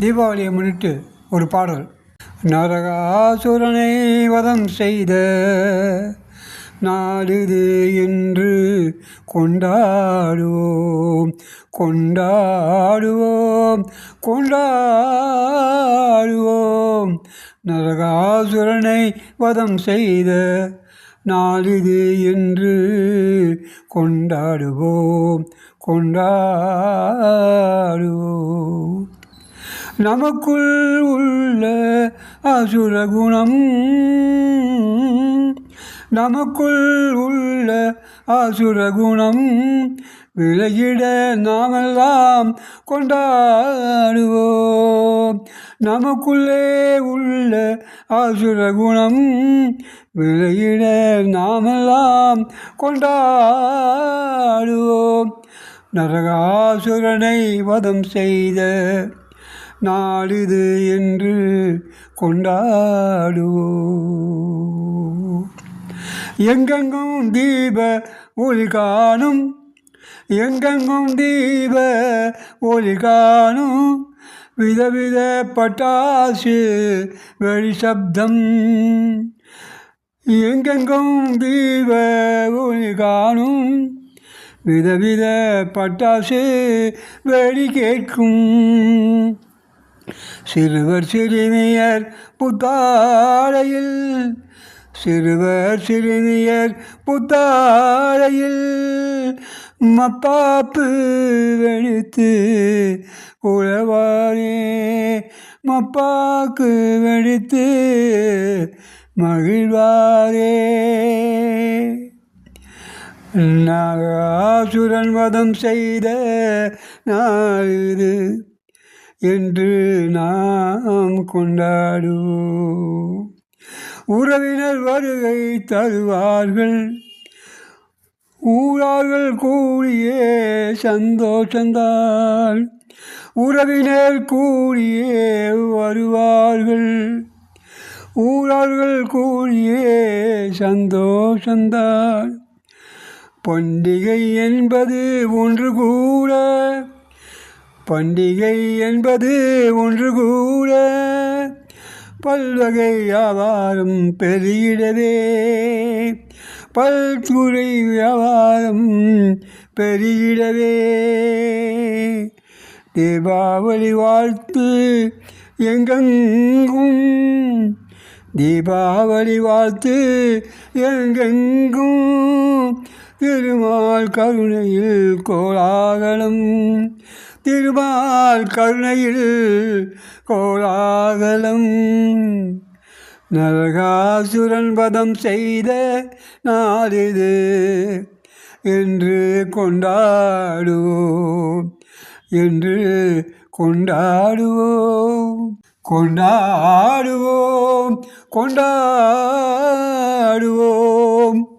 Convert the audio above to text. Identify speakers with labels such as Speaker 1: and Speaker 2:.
Speaker 1: தீபாவளியை முன்னிட்டு ஒரு பாடல். நரகாசுரனை வதம் செய்த நாடுது என்று கொண்டாடுவோம் கொண்டாடுவோம் கொண்டாடுவோம். நரகாசுரனை வதம் செய்த நாளிது என்று கொண்டாடுவோம் கொண்டாடுவோம். நமக்குள் உள்ள அசுர குணம் நமக்குள் உள்ள அசுர குணம் விலகிட நாமெல்லாம் கொண்டாடுவோம். நமக்குள்ளே உள்ள அசுர குணம் விலகிட நாமெல்லாம் கொண்டாடுவோம். நரகாசுரனை வதம் செய்த நாளிது என்று கொண்டாடுவோம். எங்கெங்கும் தீப ஒளி காணும் எங்கெங்கும் தீப ஒளி காணும் விதவித பட்டாசு வெளி சப்தம். எங்கெங்கும் தீப ஒளி காணும் விதவித பட்டாசு வெடி கேட்கும். சிறுவர் சிறுமியர் புத்தாடையில் சிறுவர் சிறுமியர் புத்தாடையில் மப்பாப்பு வெடித்து உழவாரே. மப்பாக்கு வெடித்து மகிழ்வாரே. நாகாசுரன் வதம் செய்த நாளிது என்று நாம் கொண்டாடுவோம் உறவினர் வருகை தருவார்கள். ஊரார்கள் கூடியே சந்தோஷந்தால் உறவினர் கூடியே வருவார்கள். ஊரார்கள் கூடியே சந்தோஷந்தால் பண்டிகை என்பது ஒன்று கூட பண்டிகை என்பது ஒன்று கூட பல்வகை வியாபாரம் பெருகிடவே. பல்துறை வியாபாரம் பெருகிடவே. தீபாவளி வாழ்த்து எங்கெங்கும் தீபாவளி வாழ்த்து எங்கெங்கும் திருமால் கருணையில் கோலாகலம். திருமால் கருணையில் கோலாகலம். நரகாசுரன் வதம் செய்த நாளிது என்று கொண்டாடுவோம். என்று கொண்டாடுவோம். கொண்டாடுவோம். கொண்டாடுவோம்.